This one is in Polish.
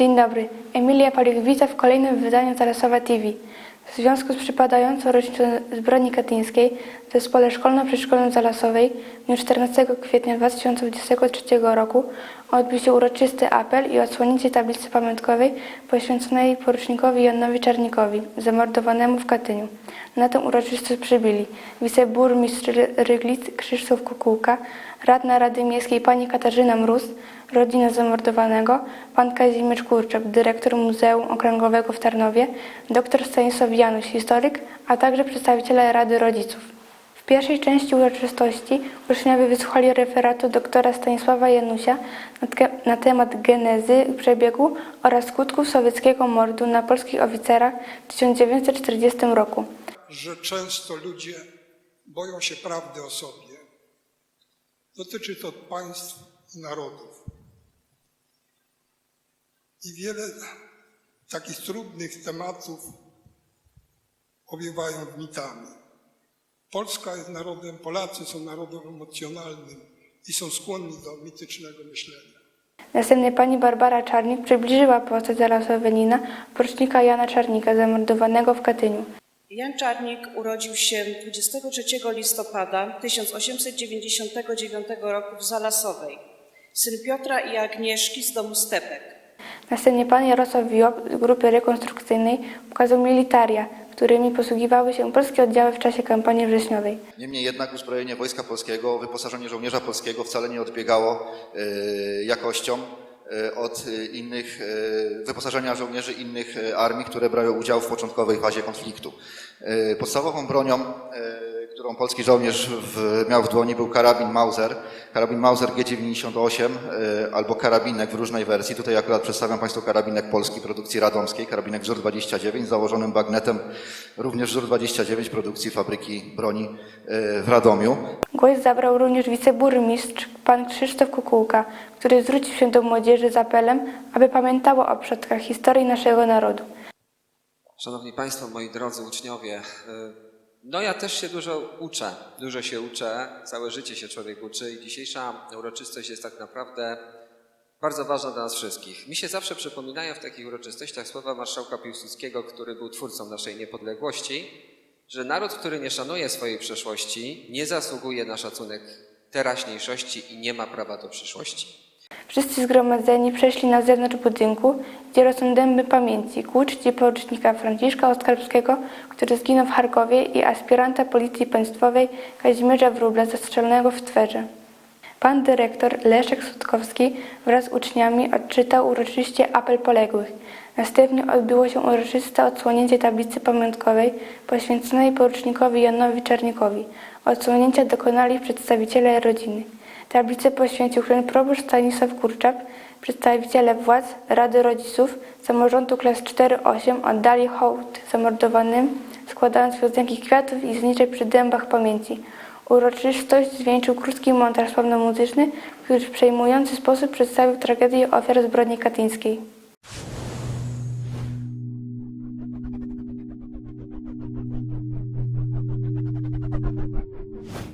Dzień dobry. Emilia Palik w kolejnym wydaniu Zalesowa TV. W związku z przypadającą rocznicą zbrodni katyńskiej w Zespole Szkolno-Przedszkolnym Zalasowej w dniu 14 kwietnia 2023 roku odbył się uroczysty apel i odsłonięcie tablicy pamiątkowej poświęconej porucznikowi Janowi Czarnikowi, zamordowanemu w Katyniu. Na tę uroczystość przybyli wiceburmistrz Ryglic Krzysztof Kukułka, radna Rady Miejskiej pani Katarzyna Mróz, rodzina zamordowanego, pan Kazimierz Kurczak, dyrektor Muzeum Okręgowego w Tarnowie, dr Stanisław Janusz, historyk, a także przedstawiciele Rady Rodziców. W pierwszej części uroczystości uczniowie wysłuchali referatu doktora Stanisława Janusia na, temat genezy przebiegu oraz skutków sowieckiego mordu na polskich oficerach w 1940 roku. że często ludzie boją się prawdy o sobie. Dotyczy to państw i narodów. I wiele takich trudnych tematów owiewają mitami. Polska jest narodem, Polacy są narodem emocjonalnym i są skłonni do mitycznego myślenia. Następnie pani Barbara Czarnik przybliżyła postać Zarasa Wenina, porucznika Jana Czarnika, zamordowanego w Katyniu. Jan Czarnik urodził się 23 listopada 1899 roku w Zalasowej, syn Piotra i Agnieszki z domu Stepek. Następnie pan Jarosław Wiob z grupy rekonstrukcyjnej pokazał militaria, którymi posługiwały się polskie oddziały w czasie kampanii wrześniowej. Niemniej jednak uzbrojenie Wojska Polskiego, wyposażenie żołnierza polskiego wcale nie odbiegało e, jakością od e, innych, e, wyposażenia żołnierzy innych e, armii, które brały udział w początkowej fazie konfliktu. E, Podstawową bronią, e, którą polski żołnierz w, miał w dłoni był karabin Mauser, karabin Mauser G98 e, albo karabinek w różnej wersji. Tutaj akurat przedstawiam Państwu karabinek polski produkcji radomskiej, karabinek wzór 29 z założonym bagnetem, również wzór 29 produkcji fabryki broni e, w Radomiu. Głos zabrał również wiceburmistrz pan Krzysztof Kukułka, który zwrócił się do młodzieży z apelem, aby pamiętało o przodkach historii naszego narodu. Szanowni Państwo, moi drodzy uczniowie, y, no ja też się dużo uczę, dużo się uczę, całe życie się człowiek uczy i dzisiejsza uroczystość jest tak naprawdę bardzo ważna dla nas wszystkich. Mi się zawsze przypominają w takich uroczystościach słowa marszałka Piłsudskiego, który był twórcą naszej niepodległości, że naród, który nie szanuje swojej przeszłości, nie zasługuje na szacunek teraźniejszości i nie ma prawa do przyszłości. Wszyscy zgromadzeni przeszli na zewnątrz budynku, gdzie rosną dęby pamięci ku czci porucznika Franciszka Oskarbskiego, który zginął w Charkowie i aspiranta Policji Państwowej Kazimierza Wróbla zastrzelonego w Twerze. Pan dyrektor Leszek Sutkowski wraz z uczniami odczytał uroczyście apel poległych. Następnie odbyło się uroczyste odsłonięcie tablicy pamiątkowej poświęconej porucznikowi Janowi Czarnikowi. Odsłonięcia dokonali przedstawiciele rodziny. Tablicę poświęcił proboszcz Stanisław Kurczak, przedstawiciele władz, Rady Rodziców, samorządu klas 4-8 oddali hołd zamordowanym, składając piosenki kwiatów i znicze przy dębach pamięci. Uroczystość zwieńczył krótki montaż sławno-muzyczny, który w przejmujący sposób przedstawił tragedię ofiar zbrodni katyńskiej.